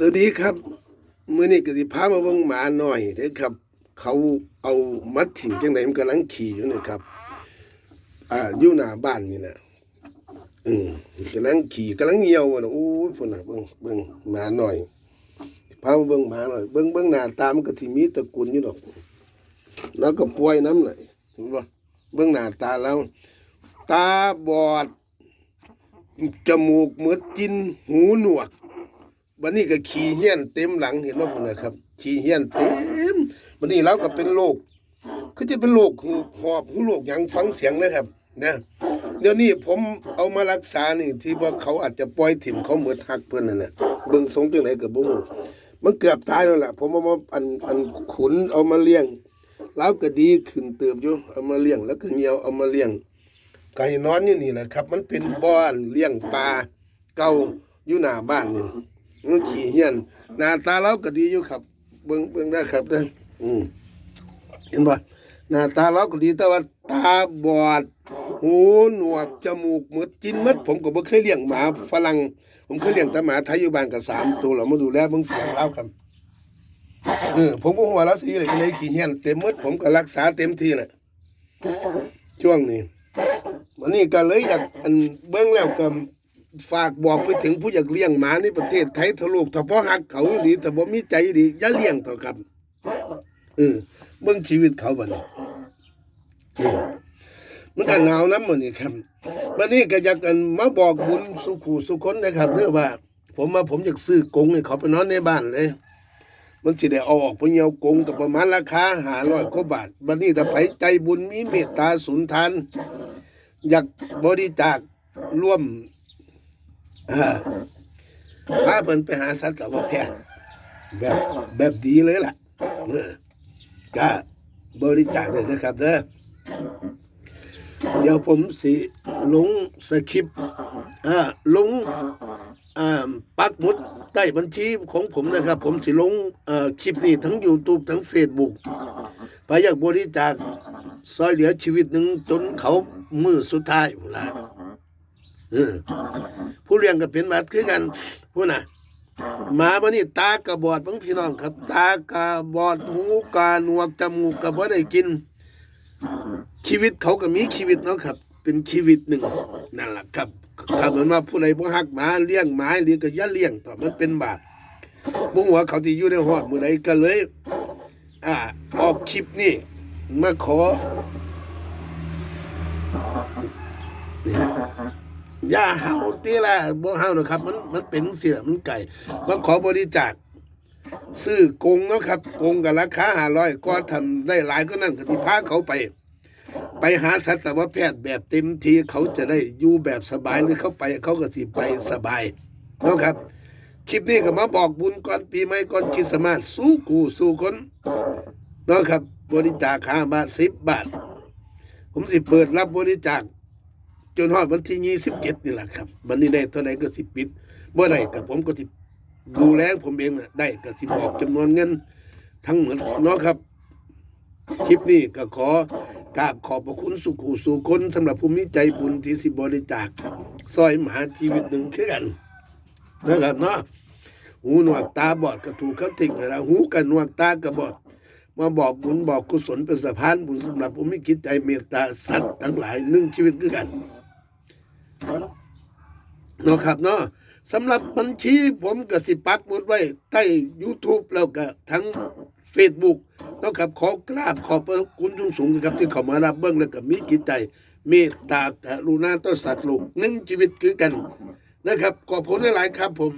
สวัสดีครับมื้อนี้ก็สิพามาเบิ่งหมาหน่อยเด้อครับ เขาเอามัดถิ่งจังไดมันกำลังขี่อยู่นี่ครับอ่าอยู่หน้าบ้านนี่นะอืมกำลังขี่กำลังเหี่ยวน่ะโอ้ยพุ่นน่ะเบิ่งเบิ่งหมาหน่อยพามาเบิ่งหมาหน่อยเบิ่งเบิ่งหน้าตามันก็สิมีตระกูลอยู่ดอก แล้วก็ป่วยน้ำเลยเห็นบ่เบิ่งหน้าตาแล้ว ตาบอดจมูกเหมือดกินหูหนวก วันนี้ก็ขี่เหี้ยนเต็มหลังเห็นว่าพุ่นนะครับ ขี่เหี้ยนเต็มวันนี้เราก็เป็นโรคคือจะเป็นโรคหูหอบหูโรคหยังฟังเสียงนะครับนะเดี๋ยวนี้ผมเอามารักษานี่ที่ว่าเขาอาจจะปล่อยถิ่มเขาเหมือนหักเพิ่นนั่นน่ะเบิ่งทรงจังไดก็บ่รู้มันเกือบตายแล้วล่ะ ผมเอามาอันอันขุนเอามาเลี้ยงแล้วก็ดีขึ้นเติบอยู่เอามาเลี้ยงแล้วก็เหี่ยวเอามาเลี้ยงก็ให้นอนอยู่นี่แหละครับ มันเป็นบ้านเลี้ยงปลาเก่าอยู่หน้าบ้านนี่ ขี่เหี้ยนหน้าตาเราก็ดีอยู่ครับ เบิ่งเบิ่งได้ครับเด้ออืมเห็นบ่หน้าตาเราก็ดีแต่ว่าตาบอด หูหนวกจมูกหมดกินหมดผมก็บ่เคยเลี้ยงหมาฝรั่งผมเคยเลี้ยงแต่หมาไทยอยู่บ้านก็สามตัวเรามาดูแลเบิ่งเสียงเราครับเออผมก็หัวเราสิเลยก็เลยขี่เหี้ยนเต็มหมดผมก็รักษาเต็มที่น่ะช่วงนี้วันนี้ก็เลยอยากอันเบิ้งแล้วก็ ฝากบอกไปถึงผู้อยากเลี้ยงหมาในประเทศไทยทะลุถ้าพ่อหักเขาดีถ้าบ่มีใจดีอย่าเลี้ยงเถอะครับเออเบิ่งชีวิตเขาบัดนี้เออมันก็หนาวน้ำมันนี่ครับวันนี้ก็อยากกันมาบอกบุญสุขูสุคนนะครับเด้อว่า ผมมาผมอยากซื้อกรงให้เขาไปนอนในบ้านเลย มันสิได้เอาออกไปเหี่ยวกรงก็ประมาณราคาหาร้อยกว่าบาทบัดนี้ถ้าไผใจบุญมีเมตตาสุนทาน อยากบริจาคร่วม เออพาเพิ่นไปหาสัตวแพทย์แบบแบบดีเลยล่ะเออก็บริจาคได้นะครับเด้อเดี๋ยวผมสิลงสคริปต์อ่าลงอ่าปักหมุดใต้บัญชีของผมนะครับ ผมสิลงอ่อคลิปนี้ทั้ง YouTube ทั้ง Facebook ไปอยากบริจาคซอยเหลือชีวิตหนึ่งจนเขามือสุดท้ายพุ่นละ ผู้เลี้ยงก็เป็นแบบคือกันผู้น่ะหมาบันนี้ตากระบอดบางพี่น้องครับ ตากระบอดหูกาหนวกจมูกก็บ่ได้กิน ชีวิตเขาก็มีชีวิตเนาะครับ เป็นชีวิตหนึ่งนั่นแหละครับถ้าเหมือนว่าผู้ใดบ่ฮักหมาเลี้ยงหมาหรือก็อย่าเลี้ยงต่อมันเป็นบาปบ่หัวเขาที่อยู่ในฮอดมื้อใดก็เลย อ่า ออกคลิปนี่มาขอ อย่าเห่าตีละบ่เห่าหรอกครับ มันมันเป็นเสียมันไก่มาขอบริจาคซื้อกงเนาะครับกงกับราคาห้าร้อยก็ทำได้หลายก็นั่นก็ที่พาเขาไป ไปหาสัตวแพทย์แบบเต็มทีเขาจะได้อยู่แบบสบายหรือเขาไป เขาก็สิไปสบายเนาะครับ คลิปนี้ก็มาบอกบุญก่อนปีใหม่ก่อนคริสต์มาสสู้กูสู้คนเนาะครับ บริจาคห้าบาทสิบบาท ผมสิเปิดรับบริจาค จนฮอดวันที่ยี่สิบเจ็ดนี่แหละครับวันนี้ได้เท่าไหร่ก็สิปิดเมื่อไรกับผมก็สิดูแลผมเองน่ะได้ก็สิบอกจำนวนเงิน ทั้งหมดเนาะครับ คลิปนี้ก็ขอกราบขอบพระคุณสุขูสู่คนสำหรับผู้มีใจบุญที่สิบริจาคซอยมหาชีวิตหนึ่งคือกันนะครับเนาะหูหนวกตาบอดก็ถูกเขาทิ้งไปแล้วหูกับหนวกตาก็บอดมาบอกบุญบอกกุศลเป็นสะพานบุญสำหรับผู้มีจิตใจเมตตาสัตว์ทั้งหลายหนึ่งชีวิตคือกันเนาะครับเนาะสำหรับบัญชีผมก็สิปักหมุดไว้ใต้ YouTube แล้วก็ทั้ง Facebook เนาะครับขอกราบขอบพระคุณสูงสูงครับที่เขามารับเบิ้งแล้วก็มีจิจใจเมตตากรุณาต่อสัตว์โลกหนึ่งชีวิตคือกันนะครับขอบคุณหลายๆครับผม